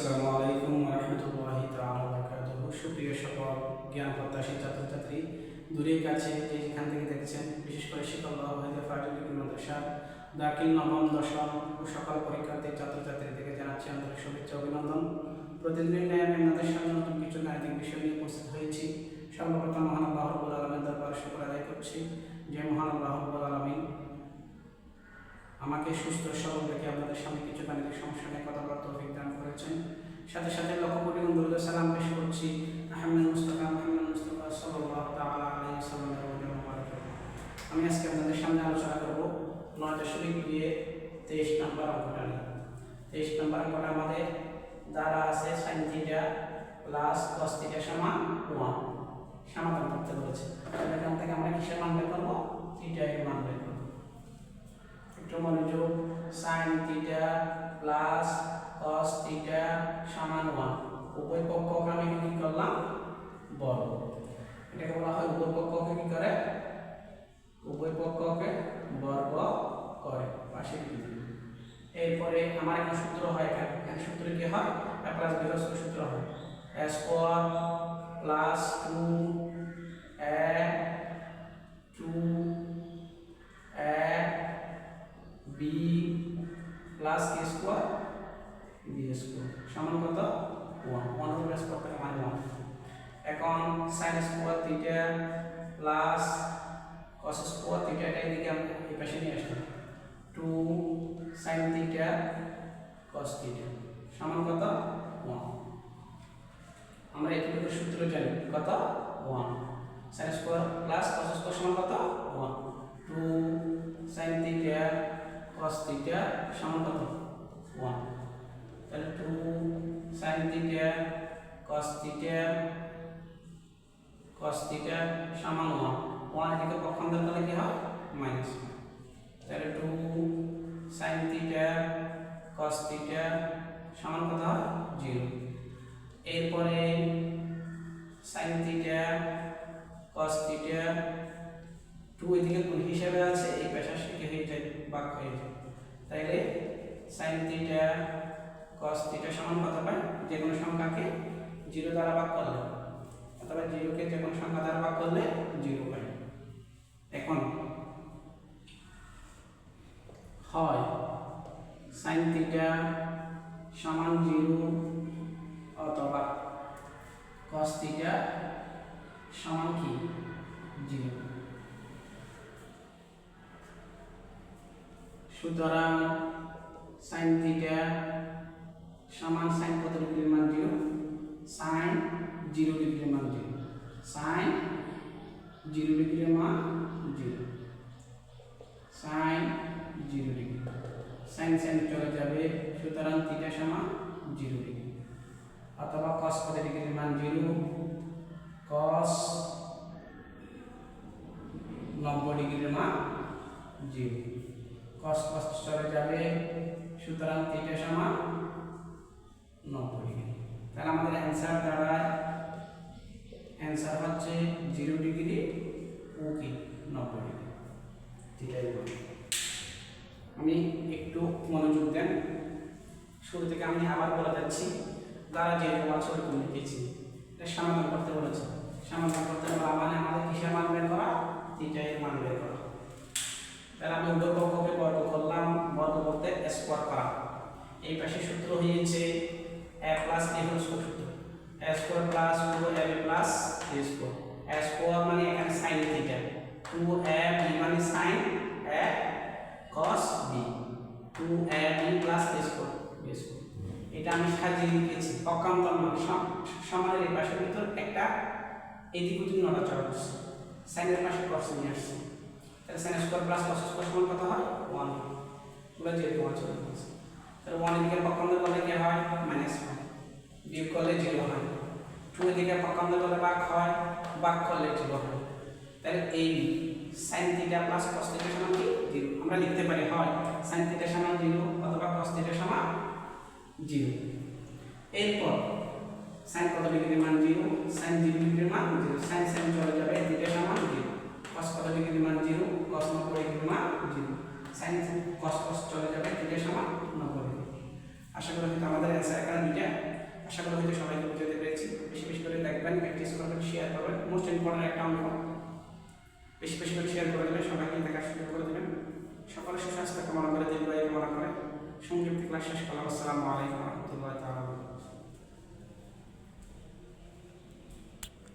আসসালামু আলাইকুম রহমতুল্লাহি তাআলা বারাকাতুহু সুপ্রিয় সকল জ্ঞান প্রত্যাশী ছাত্রছাত্রী দূরে কাছে যে যেখান থেকে দেখছেন, বিশেষ করে শিক্ষক ভাইদের ফার্টিলিটি নবম, দশম ও সকল পরীক্ষার্থী ছাত্রছাত্রী থেকে জানাচ্ছি আন্তরিক শুভেচ্ছা অভিনন্দন। প্রতিদিনের ন্যায় আমি সামনে নতুন কিছু গাণিতিক বিষয় নিয়ে উপস্থিত হয়েছি। সর্বপ্রথম মহান আল্লাহ রব্বুল শুকর আদায় করছি। যে মহান আল্লাহ আলমিন। আমাকে সুস্থ সবল রেখে আপনাদের সামনে গাণিতিক সমস্যা নিয়ে কথা বলার তৌফিক দান করেছেন। সাথে সাথে লক্ষ কোটি বন্ধুদের সালাম পেশ করছি আহমেদ মুস্তফা মোহাম্মদ মুস্তফা সাল্লাল্লাহু তাআলা আলাইহি ওয়াসাল্লামের আমি আজকে আপনাদের সামনে আলোচনা করব নয় দশমিক দুয়ে তেইশ নম্বর অঙ্কটা নিয়ে। তেইশ নম্বর অঙ্কটা আমাদের দ্বারা আছে sine theta plus cos theta সমান ওয়ান সমাধান করতে বলেছে। এখান থেকে আমরা কিসের মান বের করব? থিটা এর মান বের করব। একটু মনোযোগ sine theta plus cos theta সমান ওয়ান উভয় পক্ষকে আমি কি করলাম? বর্গ এটাকে বলা হয় উভয় পক্ষকে কি করে? উভয় পক্ষকে বর্গ করে। পাশে এরপরে আমার একটা সূত্র হয় এখানে। এখানে সূত্র কি হয়? এ প্লাস বি সূত্র হয়। A square plus two A square B square সমান কত? ওয়ান ওয়ান উপর স্কোয়ার থেকে মানে ওয়ান এখন sine square theta plus cos square theta এটা এদিকে আমরা এই পাশে নিয়ে আসলাম two sine theta cos theta সমান কত? ওয়ান আমরা এটুকু সূত্র জানি। কত? One sine square plus cos square সমান কত? One two sine theta cos theta সমান কত 1 তাহলে 2 sin theta cos theta cos theta সমান 1 1 এদিকে পক্ষান্তর করলে কি হয়? মাইনাস তাহলে 2 sin theta cos theta সমান কত হয়? 0 এরপরে sin theta cos theta two এদিকে গুণ হিসাবে আছে, এই পেশা শিখে হয়ে যায়? বাক হয়ে যায়। তাইলে সাইন থিটা কস থিটা সমান কত পাই? যে কোনো সংখ্যাকে জিরো দ্বারা ভাগ করলে। অথবা জিরোকে যে কোনো সংখ্যা দ্বারা ভাগ করলে জিরো পাই। এখন হয় সাইন থিটা সমান জিরো অথবা কস থিটা সমান কি? জিরো সুতরাং সাইন থিটা সমান সাইন কত ডিগ্রির মান জিরো? সাইন জিরো ডিগ্রির মান জিরো। সাইন জিরো ডিগ্রির মান zero. Sine zero degree. Sine sine চলে যাবে সুতরাং থিটা সমান জিরো ডিগ্রি। অথবা কস কত ডিগ্রির মান জিরো? কস নব্বই ডিগ্রির মান জিরো। কস কস চলে যাবে সুতরাং থিটা সমান অ্যান্সার দাঁড়ায় অ্যান্সার হচ্ছে জিরো ডিগ্রি ও কি নব্বই ডিগ্রি বলি। আমি একটু মনোযোগ দেন। শুরু থেকে আমি আবার বলে যাচ্ছি দ্বারা যে আছে ওরকম লিখেছি। এটা সমাধান করতে বলেছে। সমাধান করতে বলা মানে আমাদের কিসের মান বের করা? থিটাই মান বের করা। তাহলে আমি উভয় পক্ষকে বর্গ করলাম, বর্গ করতে স্কোয়ার করা। এই পাশে সূত্র হয়েছে এ প্লাস বি হোল সূত্র। Plus two A B plus B square A square মানে এখানে sine theta two A B মানে sine A cos B two A B plus B square B square এটা আমি সাজিয়ে লিখেছি পক্ষান্তর মান সমানের এই পাশের ভিতর একটা এদিক ওদিক নড়াচড়া করছে। সাইনের পাশে কস নিয়ে আসছে। তাহলে sine square plus cos square সমান কত হয়? ওয়ান পুরো যেহেতু ওয়ান চলে গেছে তাহলে ওয়ান এদিকে পক্ষান্তর করলে কি হয় মাইনাস ওয়ান বিয়োগ করলে জিরো হয় টু এদিকে বাক হয়, বাক করলে জিরো হয় তাহলে এই sine theta plus cos theta সমান কি? জিরো আমরা লিখতে পারি হয় সাইন থিটা সমান জিরো অথবা কস থিটা সমান জিরো এরপর সাইন কত ডিগ্রির মান জিরো সাইন জিরো ডিগ্রির মান জিরো সাইন সাইন চলে যাবে থিটা সমান জিরো cos কত ডিগ্রি মান 0 cos 90 ডিগ্রি মান 0 sin cos cos চলে যাবে থিটা সমান 90 ডিগ্রি আশা করি আমাদের অ্যান্সার এখানে দুইটা আশা করি হয়তো সবাইকে বুঝাতে পেরেছি। বেশি বেশি করে দেখবেন প্র্যাকটিস করবেন শেয়ার করবেন। মোস্ট ইম্পর্টেন্ট একটা অঙ্ক। বেশি বেশি করে শেয়ার করে দেবেন সবাইকে দেখার সুযোগ করে দেবেন। সকলের সুস্বাস্থ্য কামনা করে, দীর্ঘায়ু কামনা করে। সংক্ষিপ্ত ক্লাস শেষ করলাম। আসসালামু আলাইকুম রহমতুল্লাহ